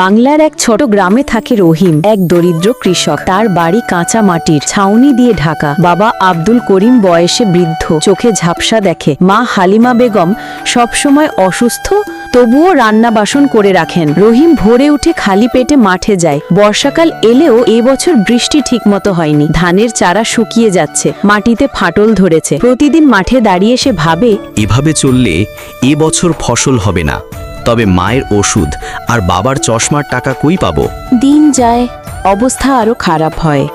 বাংলার এক ছোট গ্রামে থাকে রহিম, এক দরিদ্র কৃষক। তার বাড়ি কাঁচা মাটির, ছাউনি দিয়ে ঢাকা। বাবা আব্দুল করিম বয়সে বৃদ্ধ, চোখে ঝাপসা দেখে। মা হালিমা বেগম সবসময় অসুস্থ, তবুও রান্না বাসন করে রাখেন। রহিম ভোরে উঠে খালি পেটে মাঠে যায়। বর্ষাকাল এলেও এবছর বৃষ্টি ঠিকমতো হয়নি। ধানের চারা শুকিয়ে যাচ্ছে, মাটিতে ফাটল ধরেছে। প্রতিদিন মাঠে দাঁড়িয়ে সে ভাবে, এভাবে চললে এবছর ফসল হবে না। তবে মায়ের ওষুধ। আর বাবার চশমার টাকা কই পাবো? দিন যায়, অবস্থা আরও খারাপ হয়।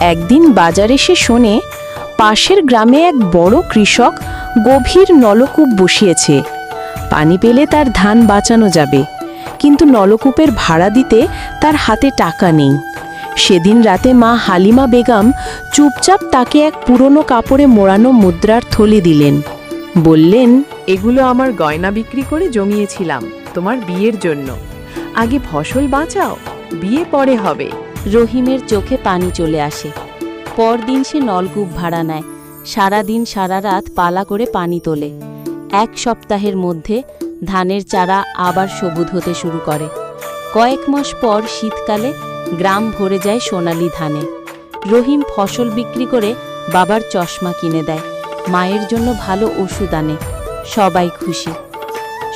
একদিন বাজারে সে শোনে, পাশের গ্রামে এক বড় কৃষক গভীর নলকূপ বসিয়েছে। পানি পেলে তার ধান বাঁচানো যাবে। কিন্তু নলকূপের ভাড়া দিতে তার হাতে টাকা নেই। সেদিন রাতে মা হালিমা বেগম চুপচাপ তাকে এক পুরনো কাপড়ে মোড়ানো মুদ্রার থলি দিলেন। বললেন, এগুলো আমার গয়না বিক্রি করে জমিয়েছিলাম তোমার বিয়ের জন্য। আগে ফসল বাঁচাও, বিয়ে পরে হবে। রহিমের চোখে পানি চলে আসে। পরদিন সে নলকূপ ভাড়া নেয়। সারা দিন সারা রাত পালা করে পানি তোলে। এক সপ্তাহের মধ্যে ধানের চারা আবার সবুজ হতে শুরু করে। কয়েক মাস পর শীতকালে গ্রাম ভরে যায় সোনালি ধানে। রহিম ফসল বিক্রি করে বাবার চশমা কিনে দেয়। মায়ের জন্য ভালো ওষুধ আনে। সবাই খুশি।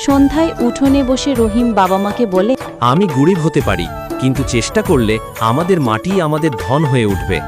সন্ধ্যায় উঠোনে বসে রহিম বাবা মাকে বলে, আমি গরিব হতে পারি, কিন্তু চেষ্টা করলে আমাদের মাটি আমাদের ধন হয়ে উঠবে।